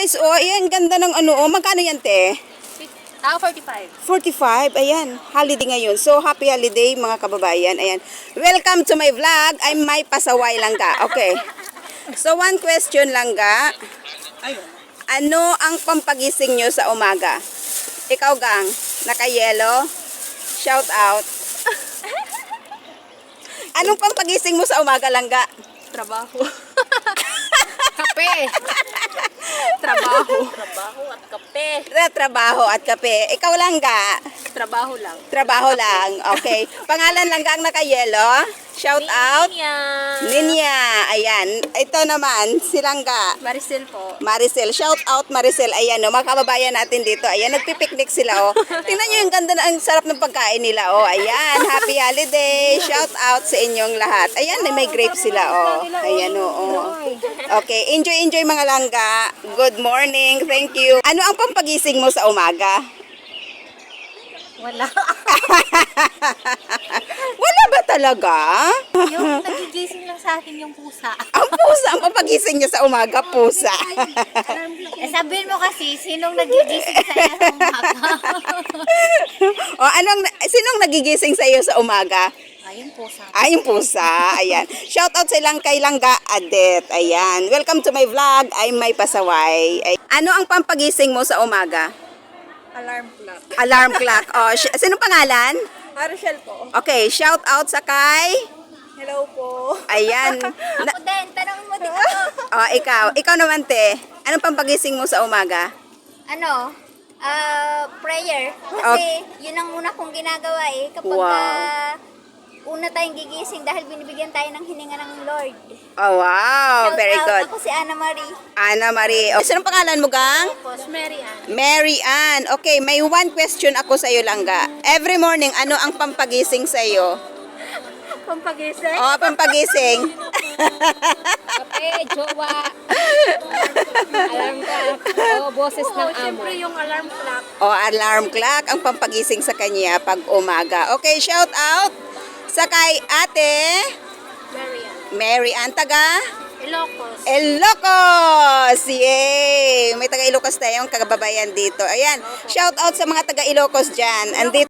Guys, oh, ayan, ganda ng ano, oh. Magkano yan, te? Ah, 45. 45, ayan, holiday ngayon. So, happy holiday mga kababayan. Ayan, welcome to my vlog. I'm May Pasaway Langga. Okay. So, one question Langga. Ano ang pampagising nyo sa umaga? Ikaw, gang, naka-yellow. Shout out. Anong pampagising mo sa umaga, Langga? Trabaho. kape. Trabaho. Trabaho at kape. Tra- Trabaho at kape. Ikaw, Langga. Trabaho lang. Trabaho lang. Okay. Pangalan Langga ang naka-yellow. Shout out. Yan. Ninya, ayan. Ito naman, si Langga. Maricel po. Maricel, shout out Maricel. Ayan, no, mga kababayan natin dito. Ayan, nagpipiknik sila, oh. Tingnan nyo yung ganda, na- ang sarap ng pagkain nila, oh. Ayan, happy holiday. Shout out sa inyong lahat. Ayan, may grapes sila, oh. Ayan, oh, oh. Okay, enjoy, enjoy mga langga. Good morning, thank you. Ano ang pampagising mo sa umaga? Wala. Talaga? yung nagigising lang sa akin yung pusa. Ang pusa, ang pampagising niya sa umaga, pusa. eh, sabihin mo kasi, sinong nagigising sa iyo sa umaga? o, anong, sinong nagigising sa iyo sa umaga? Ayun pusa. Ay, yung pusa. Ayan. Shout out sa ilang kay Langga Adet. Ayan. Welcome to my vlog. I'm May Pasaway. Ay, ano ang pampagising mo sa umaga? Alarm clock. Alarm clock. O, sh- sino pangalan? Arshel po. Okay, shout out sa kay... Hello po. Ayan. Na, Ako din, tanongin mo din ako. o, ikaw. Ikaw naman, te. Anong pampagising mo sa umaga? ano, ah, prayer. Kasi yun ang una kong ginagawa eh. Kapag Wow. ah, una tayong gigising dahil binibigyan tayo ng hininga ng Lord. Oh, wow. Shout Very out, good. Ako si Ana Marie. Ana Marie. O, sino pangalan mo, gang? Tapos Mary Ann. Mary Ann. Okay, may one question ako sa iyo, Langga. Every morning, ano ang pampagising sa iyo? Pampagising. O, pampagising. Kape, jowa. Alam ka. O, boses ng amo. Siyempre yung alarm clock. O, alarm clock ang pampagising sa kanya pag umaga. Okay, shout out sa kay ate Mary Ann. Mary Ann taga Ilocos. Ilocos! Yay! May taga Ilocos tayong kagababayan dito. Ayan, shout out sa mga taga Ilocos dyan. Andito